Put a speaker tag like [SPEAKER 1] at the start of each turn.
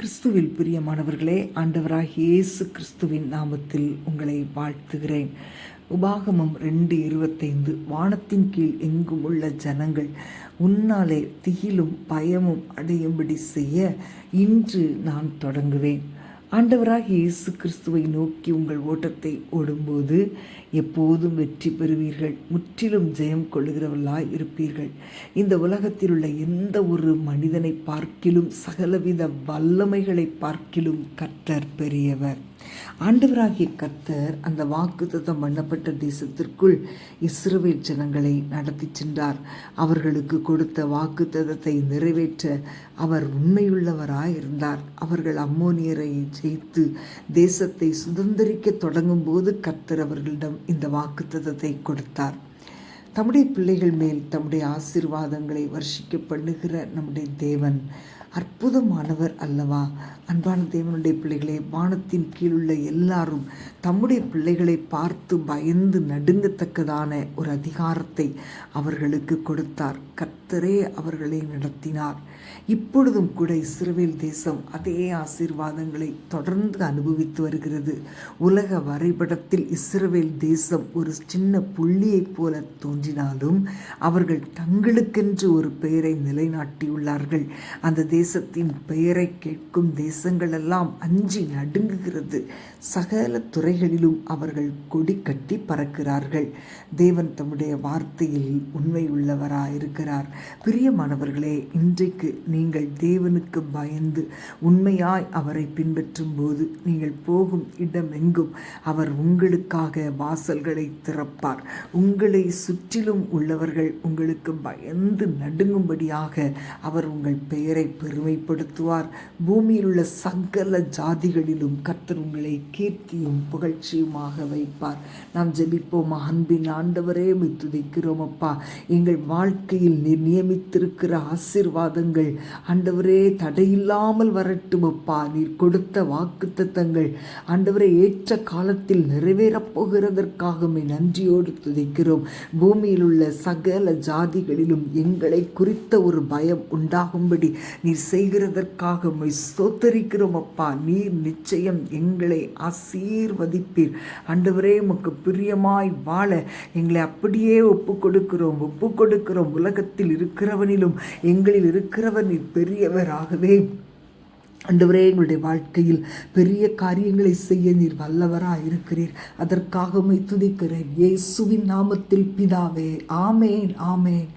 [SPEAKER 1] கிறிஸ்துவில் பிரியமானவர்களே ஆண்டவராக இயேசு கிறிஸ்துவின் நாமத்தில் உங்களை வாழ்த்துகிறேன். உபாகமம் ரெண்டு இருபத்தைந்து வானத்தின் கீழ் எங்கும் உள்ள ஜனங்கள் உன்னாலே திகிலும் பயமும் அடையும்படி செய்ய இன்று நான் தொடங்குவேன். ஆண்டவராக இயேசு கிறிஸ்துவை நோக்கி உங்கள் ஓட்டத்தை ஓடும்போது எப்போதும் வெற்றி பெறுவீர்கள். முற்றிலும் ஜெயம் கொள்ளுகிறவர்களாய் இருப்பீர்கள். இந்த உலகத்தில் உள்ள எந்த ஒரு மனிதனை பார்க்கிலும் சகலவித வல்லமைகளை பார்க்கிலும் கர்த்தர் பெரியவர். ஆண்டவராகிய கர்த்தர் அந்த வாக்குத்தத்தம் பண்ணப்பட்ட தேசத்திற்குள் இஸ்ரவேல் ஜனங்களை நடத்தி சென்றார். அவர்களுக்கு கொடுத்த வாக்குத்தத்தை நிறைவேற்ற அவர் உண்மையுள்ளவராய் இருந்தார். அவர்கள் அம்மோனியரை ஜெயித்து தேசத்தை சுதந்திரிக்க தொடங்கும் போது கர்த்தர் அவர்களிடம் இந்த வாக்குத்தத்தை கொடுத்தார். தம்முடைய பிள்ளைகள் மேல் தம்முடைய ஆசீர்வாதங்களை வர்ஷிக்க பண்ணுகிற நம்முடைய தேவன் அற்புதமானவர் அல்லவா? அன்பான தேவனுடைய பிள்ளைகளே வானத்தின் கீழுள்ள எல்லாரும் தம்முடைய பிள்ளைகளை பார்த்து பயந்து நடுங்கத்தக்கதான ஒரு அதிகாரத்தை அவர்களுக்கு கொடுத்தார். கர்த்தரே அவர்களை நடத்தினார். இப்பொழுதும் கூட இஸ்ரேல் தேசம் அதே ஆசீர்வாதங்களை தொடர்ந்து அனுபவித்து வருகிறது. உலக வரைபடத்தில் இஸ்ரேல் தேசம் ஒரு சின்ன புள்ளியைப் போல தோன்றினாலும் அவர்கள் தங்களுக்கென்று ஒரு பெயரை நிலைநாட்டியுள்ளார்கள். அந்த தேசத்தின் பெயரை கேட்கும் தேசங்களெல்லாம் அஞ்சி நடுங்குகிறது. சகல துறைகளிலும் அவர்கள் கொடி கட்டி பறக்கிறார்கள். தேவன் தம்முடைய வார்த்தையில் உண்மை உள்ளவராயிருக்கிறார் பிரியமானவர்களே இன்றைக்கு நீங்கள் தேவனுக்கு பயந்து உண்மையாய் அவரை பின்பற்றும் போது நீங்கள் போகும் இடமெங்கும் அவர் உங்களுக்காக வாசல்களை திறப்பார். உங்களை சுற்றிலும் உள்ளவர்கள் உங்களுக்கு பயந்து நடுங்கும்படியாக அவர் உங்கள் பெயரை பெருமைப்படுத்துவார். பூமியில் உள்ள சகல ஜாதிகளிலும் கர்த்தர் உங்களை கீர்த்தியும் புகழ்ச்சியுமாக வைப்பார். நாம் ஜெபிப்போம் அன்பின் ஆண்டவரே துதிக்கிறோம் அப்பா. எங்கள் வாழ்க்கையில் நீர் நியமித்திருக்கிற ஆசீர்வாதங்கள் ஆண்டவரே தடையில்லாமல் வரட்டும் அப்பா. நீர் கொடுத்த வாக்குத்தத்தங்கள் ஆண்டவரே ஏற்ற காலத்தில் நிறைவேறப் போகிறதற்காக நன்றியோடு துதிக்கிறோம். பூமியில் உள்ள சகல ஜாதிகளிலும் எங்களை குறித்த ஒரு பயம் உண்டாகும்படி நீர் செய்கிறதற்காக உம்மை ஸ்தோத்தரிக்கிறோம் அப்பா. நீர் நிச்சயம் எங்களை ஆசீர்வதிப்பீர். அண்டவரே உமக்கு பிரியமாய் வாழ எங்களை அப்படியே ஒப்பு கொடுக்கிறோம் ஒப்பு கொடுக்கிறோம் உலகத்தில் இருக்கிறவனிலும் எங்களில் இருக்கிறவன் நீர் பெரியவராகவே. ஆண்டவரே எங்களுடைய வாழ்க்கையில் பெரிய காரியங்களை செய்ய நீர் வல்லவராக இருக்கிறீர். அதற்காக துதிக்கிறேன். இயேசுவின் நாமத்தில் பிதாவே. ஆமேன் ஆமேன்.